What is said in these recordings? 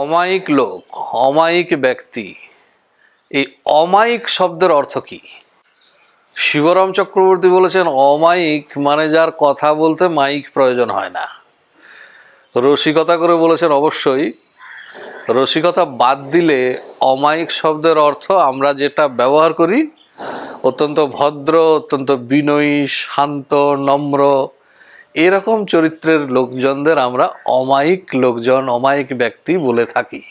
অমায়িক লোক, অমায়িক ব্যক্তি। এই অমায়িক শব্দের অর্থ কি? শিবরাম চক্রবর্তী বলেছেন, অমায়িক মানে যার কথা বলতে মাইক প্রয়োজন হয় না। রসিকতা করে বলেছেন, অবশ্যই। রসিকতা বাদ দিলে অমায়িক শব্দের অর্থ আমরা যেটা ব্যবহার করি, অত্যন্ত ভদ্র, অত্যন্ত বিনয়ী, শান্ত, নম্র এরকম চরিত্রের লোকজনদের আমরা অমায়িক লোকজন, অমায়িক ব্যক্তি বলে থাকি।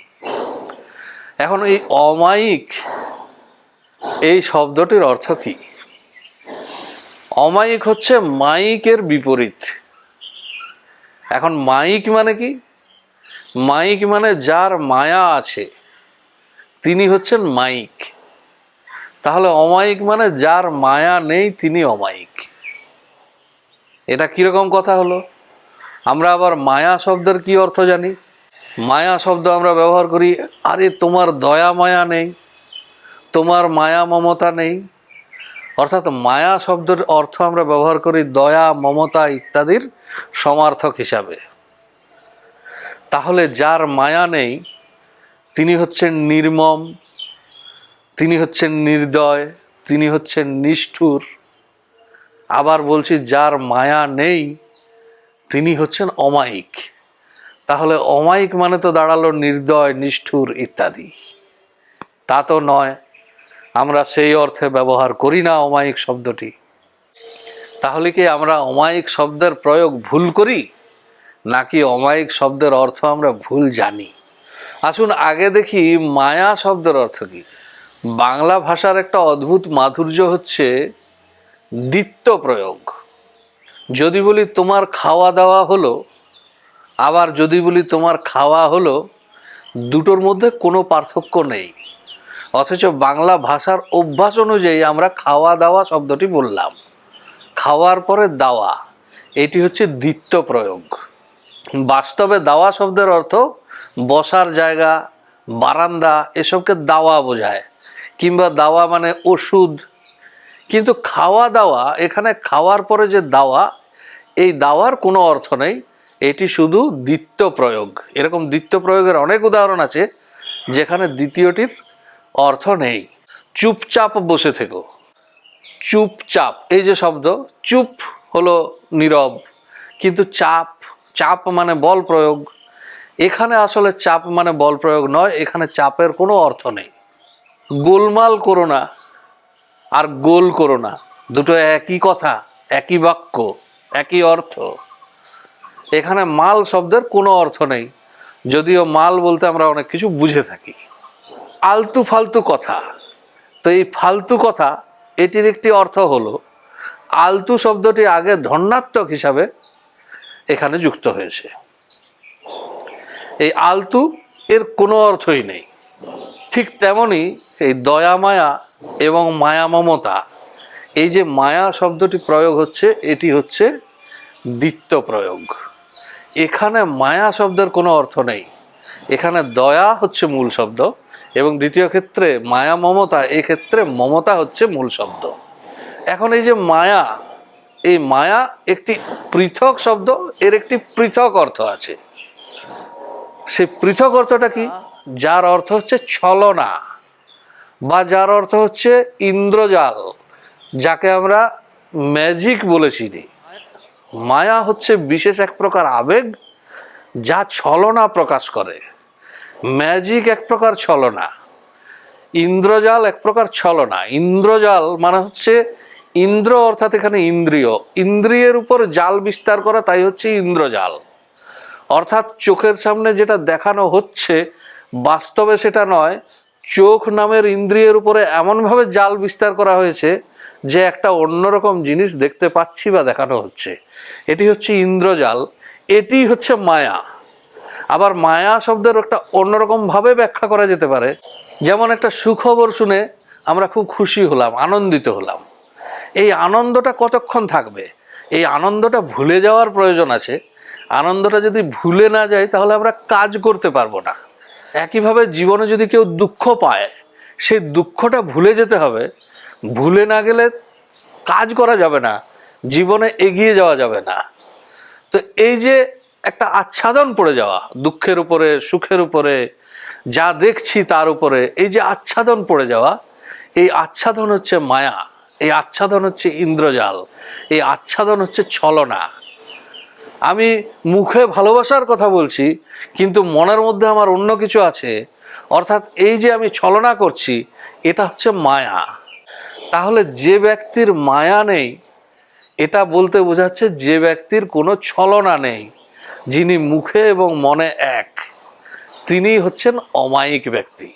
এখন এই অমায়িক, এই শব্দটির অর্থ কি? অমায়িক হচ্ছে মাইকের বিপরীত। এখন মাইক মানে কি? মাইক মানে যার মায়া আছে, তিনি হচ্ছেন মাইক তাহলে অমায়িক মানে যার মায়া নেই, তিনি অমায়িক। এটা কীরকম কথা হলো? আমরা আবার মায়া শব্দের কি অর্থ জানি? মায়া শব্দ আমরা ব্যবহার করি, আরে তোমার দয়া মায়া নেই, তোমার মায়া মমতা নেই। অর্থাৎ মায়া শব্দের অর্থ আমরা ব্যবহার করি দয়া, মমতা ইত্যাদির সমার্থক হিসাবে। তাহলে যার মায়া নেই, তিনি হচ্ছেন নির্মম, তিনি হচ্ছেন নির্দয়, তিনি হচ্ছেন নিষ্ঠুর। আবার বলছি, যার মায়া নেই, তিনি হচ্ছেন অমায়িক। তাহলে অমায়িক মানে তো দাঁড়াল নির্দয়, নিষ্ঠুর ইত্যাদি। তা তো নয়, আমরা সেই অর্থে ব্যবহার করি না অমায়িক শব্দটি। তাহলে কি আমরা অমায়িক শব্দের প্রয়োগ ভুল করি? নাকি অমায়িক শব্দের অর্থ আমরা ভুল জানি? আসুন আগে দেখি মায়া শব্দের অর্থ কী। বাংলা ভাষার একটা অদ্ভুত মাধুর্য হচ্ছে দ্বিত্ব প্রয়োগ। যদি বলি তোমার খাওয়া দাওয়া হলো, আবার যদি বলি তোমার খাওয়া হলো, দুটোর মধ্যে কোনো পার্থক্য নেই। অথচ বাংলা ভাষার অভ্যাস অনুযায়ী আমরা খাওয়া দাওয়া শব্দটি বললাম। খাওয়ার পরে দাওয়া, এটি হচ্ছে দ্বিত্ব প্রয়োগ। বাস্তবে দাওয়া শব্দের অর্থ বসার জায়গা, বারান্দা, এসবকে দাওয়া বোঝায়। কিংবা দাওয়া মানে ওষুধ কিন্তু খাওয়া দাওয়া, এখানে খাওয়ার পরে যে দাওয়া, এই দাওয়ার কোনো অর্থ নেই। এটি শুধু দ্বিত্ব প্রয়োগ। এরকম দ্বিত্ব প্রয়োগের অনেক উদাহরণ আছে, যেখানে দ্বিতীয়টির অর্থ নেই। চুপচাপ বসে থেকো। চুপচাপ, এই যে শব্দ, চুপ হলো নীরব, কিন্তু চাপ চাপ মানে বল প্রয়োগ। এখানে আসলে চাপ মানে বল প্রয়োগ নয়, এখানে চাপের কোনো অর্থ নেই। গোলমাল করো না। আর গোল করো না। দুটো একই কথা, একই বাক্য, একই অর্থ। এখানে মাল শব্দের কোনো অর্থ নেই। যদিও মাল বলতে আমরা অনেক কিছু বুঝে থাকি। আলতু ফালতু কথা। তো এই ফালতু কথা, এটির একটি অর্থ হলো, আলতু শব্দটি আগে ধন্যাত্মক হিসাবে এখানে যুক্ত হয়েছে। এই আলতু এর কোনো অর্থই নেই। ঠিক তেমনি এই দয়া মায়া এবং মায়া মমতা। এই যে মায়া শব্দটি প্রয়োগ হচ্ছে এটি হচ্ছে দ্বিত্ব প্রয়োগ। এখানে মায়া শব্দের কোনো অর্থ নেই। এখানে দয়া হচ্ছে মূল শব্দ এবং দ্বিতীয় ক্ষেত্রে মায়া মমতা এই ক্ষেত্রে মমতা হচ্ছে মূল শব্দ। এখন এই যে মায়া এই মায়া একটি পৃথক শব্দ এর একটি পৃথক অর্থ আছে। সে পৃথক অর্থটা কি? যার অর্থ হচ্ছে ছলনা। বা যার অর্থ হচ্ছে ইন্দ্রজাল, যাকে আমরা ম্যাজিক বলে চিনি। মায়া হচ্ছে বিশেষ এক প্রকার আবেগ, যা ছলনা প্রকাশ করে। ম্যাজিক এক প্রকার ছলনা, ইন্দ্রজাল এক প্রকার ছলনা। ইন্দ্রজাল মানে হচ্ছে ইন্দ্র, অর্থাৎ এখানে ইন্দ্রিয়। ইন্দ্রিয়ের উপর জাল বিস্তার করা তাই হচ্ছে ইন্দ্রজাল। অর্থাৎ চোখের সামনে যেটা দেখানো হচ্ছে, বাস্তবে সেটা নয় চোখ নামের ইন্দ্রিয়ের উপরে এমনভাবে জাল বিস্তার করা হয়েছে যে একটা অন্যরকম জিনিস দেখতে পাচ্ছি বা দেখানো হচ্ছে। এটি হচ্ছে ইন্দ্রজাল, এটি হচ্ছে মায়া। আবার মায়া শব্দের একটা অন্যরকম ভাবে ব্যাখ্যা করা যেতে পারে। যেমন একটা সুখবর শুনে আমরা খুব খুশি হলাম, আনন্দিত হলাম। এই আনন্দটা কতক্ষণ থাকবে? এই আনন্দটা ভুলে যাওয়ার প্রয়োজন আছে। আনন্দটা যদি ভুলে না যায়, তাহলে আমরা কাজ করতে পারব না। একইভাবে জীবনে যদি কেউ দুঃখ পায়, সেই দুঃখটা ভুলে যেতে হবে। ভুলে না গেলে কাজ করা যাবে না, জীবনে এগিয়ে যাওয়া যাবে না। তো এই যে একটা আচ্ছাদন পড়ে যাওয়া, দুঃখের উপরে, সুখের উপরে, যা দেখছি তার উপরে, এই যে আচ্ছাদন পড়ে যাওয়া, এই আচ্ছাদন হচ্ছে মায়া, এই আচ্ছাদন হচ্ছে ইন্দ্রজাল, এই আচ্ছাদন হচ্ছে ছলনা। আমি মুখে ভালোবাসার কথা বলছি, কিন্তু মনের মধ্যে আমার অন্য কিছু আছে। অর্থাৎ এই যে আমি ছলনা করছি, এটা হচ্ছে মায়া। তাহলে যে ব্যক্তির মায়া নেই, এটা বলতে বোঝাচ্ছে যে ব্যক্তির কোনো ছলনা নেই, যিনি মুখে এবং মনে এক। তিনি হচ্ছেন অমায়িক ব্যক্তি।